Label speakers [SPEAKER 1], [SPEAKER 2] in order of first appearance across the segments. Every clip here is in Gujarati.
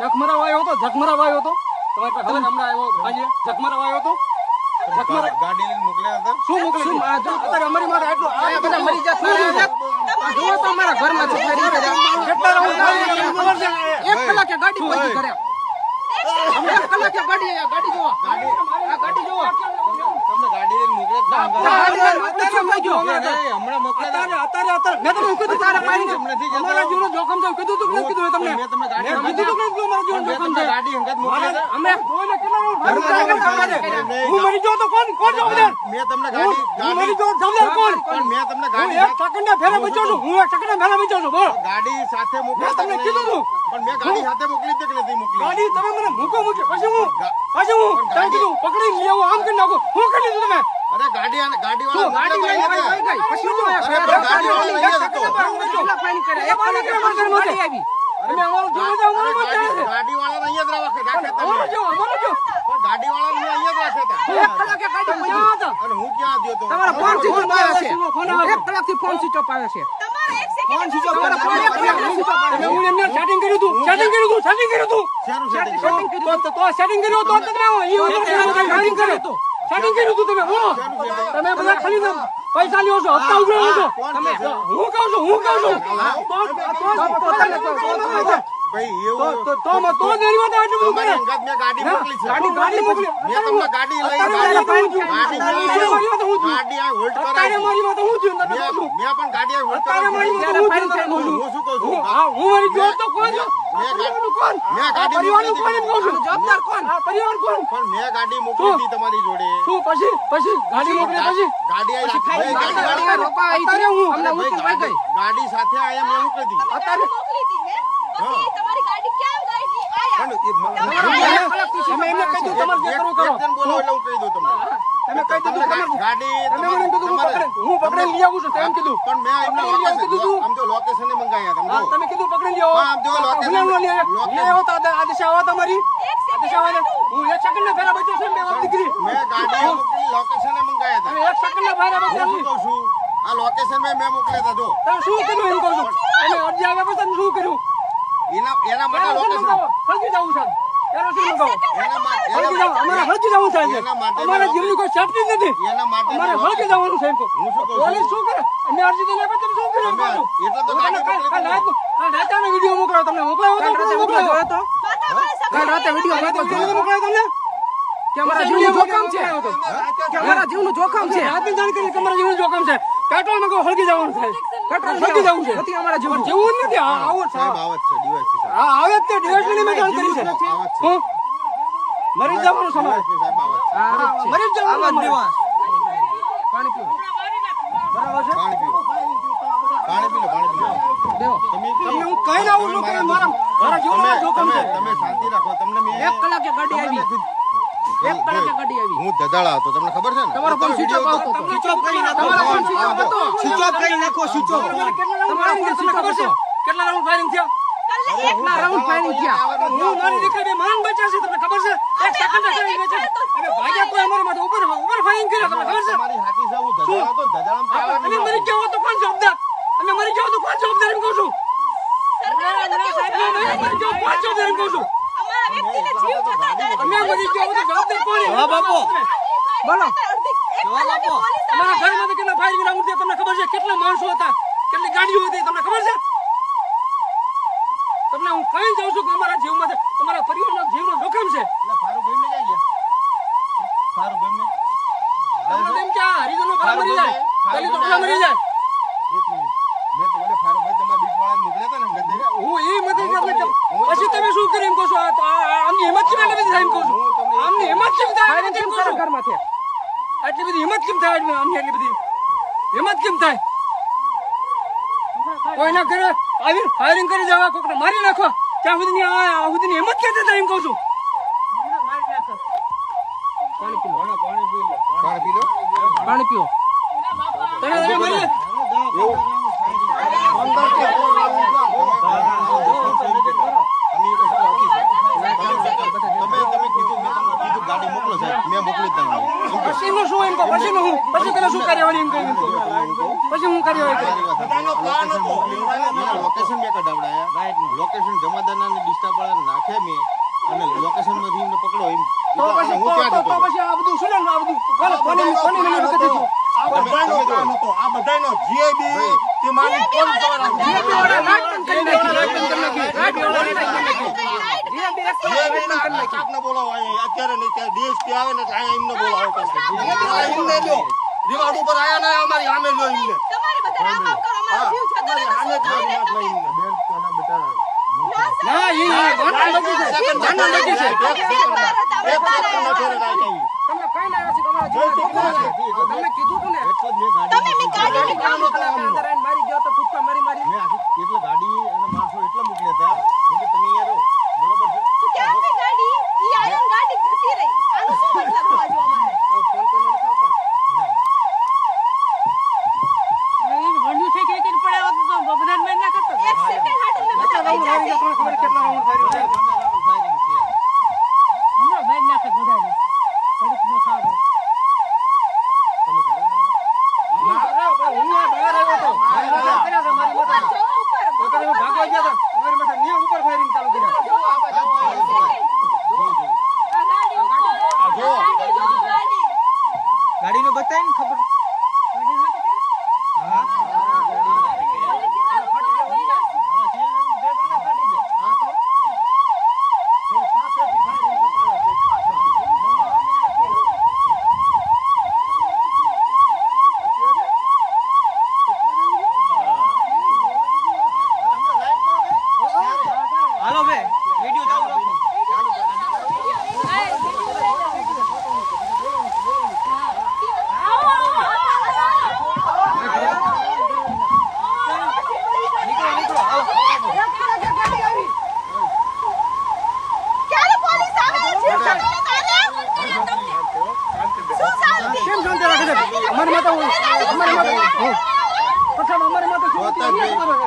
[SPEAKER 1] જખમરાવ આવ્યો હતો જખમરાવ આવ્યો હતો. તમારી પાસે હમણાં આવ્યો ભાઈ જખમરાવ આવ્યો હતો.
[SPEAKER 2] ગાડી લઈને મોકલ્યા હતા?
[SPEAKER 1] શું મોકલી
[SPEAKER 3] શું
[SPEAKER 1] અત્યારે અમારી માટે આટલું
[SPEAKER 3] આ બધા મરી જતા આ જુઓ તો અમારા ઘરમાં છે.
[SPEAKER 1] મારી
[SPEAKER 3] એક કલાકે ગાડી પહોંચી કર્યા એક કલાકે ગાડી
[SPEAKER 2] તમને ગાડી સાથે મોકલ્યા હતા
[SPEAKER 1] તમને કીધું તું.
[SPEAKER 2] પણ મેં ગાડી સાથે મોકલી કે નથી મોકલી?
[SPEAKER 1] ગાડી તમે મને મૂકો મૂકે. પછી હું? પછી હું? તમે કીધું પકડી લેવું આમ કરી નાખો. હું કરી લીધું તમે
[SPEAKER 2] અરે ગાડી અને ગાડી વાળો
[SPEAKER 3] ગાડી લઈ ગઈ. પછી હું
[SPEAKER 2] અરે ગાડી વાળા લઈ
[SPEAKER 3] પર પાણી કરે? કર્યા? એક કલાકે પાંચસો ગાડી આવી.
[SPEAKER 1] તમે અમારું જીવન જાવ મને મત જાણે
[SPEAKER 2] ગાડી વાળા અહીંયા જ રાખે રાખે તમે
[SPEAKER 1] અમારું જો અમારું જો.
[SPEAKER 2] પણ ગાડી વાળા અહીંયા જ રાખે હતા
[SPEAKER 3] એક કલાકે ગાડી
[SPEAKER 1] તમે
[SPEAKER 3] પહોંચી.
[SPEAKER 1] ક્યાં હતા
[SPEAKER 2] અને હું ક્યાં આવ્યો તો?
[SPEAKER 3] તમારા ફોન સ્વિચ ઓફ આવે છે. એક કલાકથી ફોન સ્વિચ ઓફ આવે છે.
[SPEAKER 4] તમારા
[SPEAKER 3] ફોન
[SPEAKER 1] હું એમને સેટિંગ કર્યું હતું સેટિંગ કર્યું હતું સેટિંગ કર્યું હતું
[SPEAKER 2] setting?
[SPEAKER 3] setting
[SPEAKER 1] તો તો- સેટિંગ કર્યું તો તમે ઈ સેટિંગ કર્યું હતું સેટિંગ કર્યું હતું તમે તમે બધા ખાલી પૈસા લ્યો છો હપ્તા ઉઘરાવો છો. તમે હું કહું છું હું કહું છું.
[SPEAKER 2] તમારી
[SPEAKER 1] હું હું હું
[SPEAKER 2] હું
[SPEAKER 1] હું હા હું
[SPEAKER 2] જોડે.
[SPEAKER 1] શું? પછી? પછી ગાડી મોકલે પછી?
[SPEAKER 2] ગાડી
[SPEAKER 1] હું
[SPEAKER 2] સાથે આયા મેં હતી
[SPEAKER 1] અત્યારે
[SPEAKER 4] મોકલી હતી મેં પછી તમારી ગાડી ક્યાં ગઈ હતી આયા
[SPEAKER 2] પણ એ-
[SPEAKER 1] તમે એમને કહી દો તમારે જે કરવું કરો.
[SPEAKER 2] બોલો એટલે હું કહી દઉં તમને
[SPEAKER 1] તમે કહી દીધું તમારે
[SPEAKER 2] ગાડી
[SPEAKER 1] તમે મને કીધું હું પકડે. હું પકડે લઈ આવું છું તેમ કીધું.
[SPEAKER 2] પણ મેં એમને
[SPEAKER 1] કીધું
[SPEAKER 2] આમ તો લોકેશન મંગાયા તમે
[SPEAKER 1] હા, તમે કીધું પકડી લ્યો.
[SPEAKER 2] આમ જો
[SPEAKER 1] હુલામણો લઈ આવ્યા. લઈ આવ્યો તો આ- દિશા આવો તમારી. આ દિશા આવો હું એક સેકન્ડ ના ફેરા બચ્યો છું ને દીકરી.
[SPEAKER 2] મેં ગાડી મોકલી લોકેશન મંગાયા હતા.
[SPEAKER 1] એક સેકન્ડ ના ફેરા
[SPEAKER 2] હું
[SPEAKER 1] બચ્યા
[SPEAKER 2] શું કહું છું? આ લોકેશન મેં મેં મોકલ્યા હતા જો
[SPEAKER 1] તમે શું કર્યું એમ કહું છું તમે અરજી આવ્યા પછી તમે શું કર્યું
[SPEAKER 2] એના એના માટે
[SPEAKER 1] કેરોસીન
[SPEAKER 2] લોકેશન
[SPEAKER 1] હળગી જવું છે
[SPEAKER 2] માટે
[SPEAKER 1] હળગી જવું અમારે હળગી જવું છે. અમારા જીવની કોઈ સેફટી જ નથી. અમારે જવાનું
[SPEAKER 2] શું?
[SPEAKER 1] પોલીસ શું કરે? એમને અરજી દઈને આપે તમે શું કર્યું
[SPEAKER 2] એટલે તો
[SPEAKER 1] રાતનો વીડિયો મોકલાવો તમને? મોકલાવો તો
[SPEAKER 3] કાલ રાતે
[SPEAKER 1] મોકલાવો.
[SPEAKER 3] તો? કાલ રાતે વીડિયો
[SPEAKER 1] વીડિયો મોકલાવો તમને?
[SPEAKER 3] કે અમારા જીવનું જોખમ છે. કે અમારા જીવનું જોખમ છે.
[SPEAKER 1] રાતની જાણકારી કે અમારા જીવનું જોખમ છે. પેટ્રોલમાં હળગી જવાનું છે.
[SPEAKER 3] પેટ્રોલ
[SPEAKER 1] હળગી જવું છે.
[SPEAKER 3] નથી અમારા જીવનું.
[SPEAKER 1] નથી. છે. આવે જ તે. મેં જાણ કરી છે. મરી જવાનું છે અમારે.
[SPEAKER 2] DYSP સાહેબ આવત છે.
[SPEAKER 3] આ જ છે.
[SPEAKER 1] મરી જવાનું છે
[SPEAKER 3] પાણી પીવો
[SPEAKER 1] બરાબર છે?
[SPEAKER 2] પાણી પીઓ. પાણી પી લો પાણી પી લો
[SPEAKER 3] દેવો.
[SPEAKER 2] તમે
[SPEAKER 1] હું કહી આવું છું કે મારા મારા જીવનમાં જોખમ છે.
[SPEAKER 2] તમે- શાંતિ રાખો. તમને મેં
[SPEAKER 3] એક કલાકે ગાડી આવી એક કલાકે ગાડી આવી.
[SPEAKER 2] હું દદાળા હતો. તમને ખબર છે ને?
[SPEAKER 3] તમારો ફોન સ્વિચ ઓફ હતો
[SPEAKER 1] સ્વિચ ઓફ કરી નાખો.
[SPEAKER 3] તમારો ફોન સ્વિચ ઓફ હતો
[SPEAKER 1] સ્વિચ ઓફ કરી નાખો સ્વિચ ઓફ તમારો
[SPEAKER 3] ફોન
[SPEAKER 1] સ્વિચ ખબર છે? કેટલા રાઉન્ડ ફાયરિંગ થયા?
[SPEAKER 3] એકના રાઉન્ડ ફાયરિંગ થયા?
[SPEAKER 1] હું મારી દીકરી બે માન બચ્યા છે તમને ખબર છે? એક સેકન્ડ બચાવી બચ્યા છે હવે ભાગ્યા કોઈ અમારી માટે ઉપર ઉપર ફાયરિંગ કર્યા તમને ખબર છે
[SPEAKER 2] તમારી હાથી છે હું દદાળા હતો ને દદાળામાં
[SPEAKER 1] આપણે
[SPEAKER 2] કહેવાનું
[SPEAKER 1] અમે મરી ગયા હોત તો કોણ જવાબદાર અમે મરી ગયા હોત તો કોણ જવાબદાર એમ કહું છું
[SPEAKER 4] સરકારે તો કેવું
[SPEAKER 1] અમે મરી ગયા હોત તો કોણ જવાબદાર એમ કહું છું
[SPEAKER 4] અમારા વ્યક્તિને જીવ જતા હતા
[SPEAKER 1] અમે મરી ગયા હોત તો જવાબદાર કોણ એમ?
[SPEAKER 3] બોલો
[SPEAKER 4] પોલીસ
[SPEAKER 1] અમારા ઘરમાંથી કેટલા ફાયરિંગ રાઉન્ડ થયા તમને ખબર છે કેટલા માણસો હતા? કેટલી ગાડીઓ હતી? તમને ખબર છે? તમને હું કઈ જાઉં છું કે અમારા જીવમાં તમારા પરિવારનો જીવનો જોખમ છે.
[SPEAKER 2] એટલે
[SPEAKER 1] તમને એમ કે હરિજનો ભલા મરી જાય. દલિતો ભલા મરી જાય.
[SPEAKER 2] એક મિનિટ. મેં તો હતા ને
[SPEAKER 1] હું એ મત પછી તમે શું એમ કહો છો? આમની હિંમત કેમ એટલી બધી એમ કહું છું? આમની હિંમત કેમ થાય એમ કહું
[SPEAKER 3] કરે
[SPEAKER 1] છું?
[SPEAKER 3] ઘરમાં છે
[SPEAKER 1] આટલી બધી હિંમત કેમ થાય આમની આટલી એટલી બધી? હિંમત કેમ થાય? કોઈના ઘરે આવી ફાયરિંગ કરી જવા કોકને મારી નાખવા? ત્યાં સુધીની આ આ સુધીની હિંમત ક્યાંથી થાય એમ કહું છું?
[SPEAKER 2] પાણી પી લો. પાણી પી લો પાણી પી લો.
[SPEAKER 3] પાણી પીવો
[SPEAKER 1] તને તને મારી
[SPEAKER 2] ગાડી મોકલો સાહેબ મેં મોકલી તમને
[SPEAKER 1] પછીનું શું એમ કહો પછીનું હું પછી પેલા શું કાર્યવાહી એમ કહી પછી હું કાર્યવાહી
[SPEAKER 2] લોકેશન મેં કઢાવડાયા લોકેશન જમાદારના ડિસ્ટર્બ મેં અને લોકેશનમાંથી એમને પકડો એમ
[SPEAKER 1] તો પછી તો- આ બધું શું? આ બધું કોને કોને કોને મને વખત દીધું?
[SPEAKER 2] આ કામ હતો. આ બધાયનો જે તે માની કોણ. જે અહીંયા. અત્યારે નહીં ત્યારે DSP આવે ને અહીંયા એમને બોલાવો પાસે. એમને લ્યો. રિમાન્ડ ઉપર આયા ના અમારી સામે
[SPEAKER 4] બધા
[SPEAKER 2] જ એમને.
[SPEAKER 1] ના, ઈ- ઈ ગાંડા છે.
[SPEAKER 2] સેકન્ડ
[SPEAKER 1] ગાંડા છે.
[SPEAKER 2] એક સેકન્ડ એક સેકન્ડના આવી.
[SPEAKER 3] કઈ ના આવ્યા છે તમારા તમે કીધું તું ને?
[SPEAKER 4] તમે ગાડી
[SPEAKER 2] ગાડી
[SPEAKER 3] કામ કલાક અંદર આવીને મારી ગયો તો કૂદકા મારી મારી
[SPEAKER 2] મેં આખી એટલે ગાડી અને માણસો એટલા મોકલ્યા હતા કેમ કે તમે અહીંયા રહો બરોબર છે
[SPEAKER 4] તો ક્યાંથી ગાડી ઈ આયન ગાડી જતી રહી આનું શું મતલબ હોવા જો અમારે
[SPEAKER 3] આવો ફોન તો મને ખાવ પણ.
[SPEAKER 4] એક સેકન્ડ હાટું મેં બધા
[SPEAKER 1] રાઉન્ડ
[SPEAKER 4] પૈસા
[SPEAKER 1] ફાયરિંગ તમને ખબર છે કેટલા રાઉન્ડ ફાયરિંગ છે? ના, હું આ બહાર આવ્યો હતો. મારી માથે કર્યા છે, મારી માથે.
[SPEAKER 4] જો ઉપર
[SPEAKER 1] તો તમે ભાગવા ગયા હતા. તમારી માથે ન્યા ઉપર ફાયરિંગ ચાલુ કર્યા.
[SPEAKER 4] જો આ ગાડી ઉપર ગાડી જો ગાડી
[SPEAKER 3] ગાડીનો બતાય ને ખબર હાલો બે વિડિયો ચાલુ રાખો
[SPEAKER 4] ક્યારે પોલીસ આવે છે તારે શું શાંતિ
[SPEAKER 1] કેમ શાંતિ રાખે છે? અમારી માથે હું- અમારી માથે હું. પછાડ અમારી માથે શું હતું? એ જ કરો છો.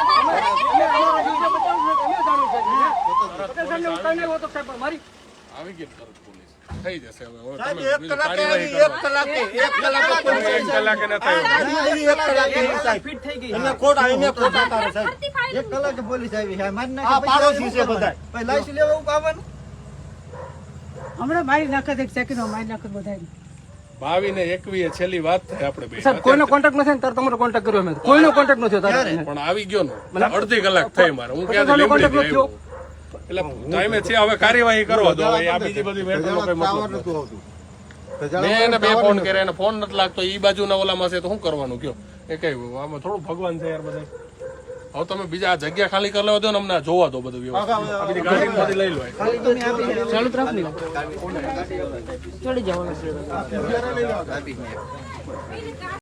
[SPEAKER 1] અમે અમારો જીવ જે બચાવવો છે, અમે જાણ્યું છે. પટેલ સાહેબને હોતો સાહેબ, પણ મારી
[SPEAKER 5] આવી ગઈ તરત પોલીસ. થઈ જશે હવે
[SPEAKER 2] સાહેબ,
[SPEAKER 5] તમે
[SPEAKER 2] એક કલાકે આવી, એક કલાકે એક કલાકે પોલીસ
[SPEAKER 5] ત્રણ કલાકે ન થાય.
[SPEAKER 2] આવી, એક કલાકે સાહેબ.
[SPEAKER 3] ફિટ થઈ ગઈ.
[SPEAKER 2] એમને ખોટા એમને ખોટા તારે સાહેબ
[SPEAKER 6] એક કલાકે પોલીસ આવી હે મારી
[SPEAKER 2] આ પાડોશી છે બધા
[SPEAKER 6] ભાઈ લાઈસ લેવા ઊભા આવવાનું
[SPEAKER 7] હમણાં મારી નાખે એક સેકન્ડ મારી નાખે બધા
[SPEAKER 5] ભાવીને એકવી છેલ્લી વાત થઈ આપણે બે
[SPEAKER 1] સાહેબ કોઈનો કોન્ટેક્ટ નથી ને તારે તમારો કોન્ટેક્ટ કર્યો મેં કોઈનો કોન્ટેક્ટ નથી તારે.
[SPEAKER 5] પણ આવી ગયો ને. અડધી કલાક થઈ મારે. હું ક્યાં કોન્ટેક્ટ. એટલે ટાઈમે છે હવે કાર્યવાહી કરો. તો આ બીજી બધી મેટરનો કઈ મતલબ મેં એને બે ફોન કર્યા એને ફોન નથી લાગતો. એ બાજુના ઓલામાં છે તો શું કરવાનું કયો? એ કઈ આમાં થોડું ભગવાન છે યાર બધા. હવે તમે બીજા જગ્યા ખાલી કરી લેવા દો ને અમને જોવા દો બધું બીજી ગાડી બધી લઈ લો.
[SPEAKER 1] ચાલુ જ ચડી જવાનું. છે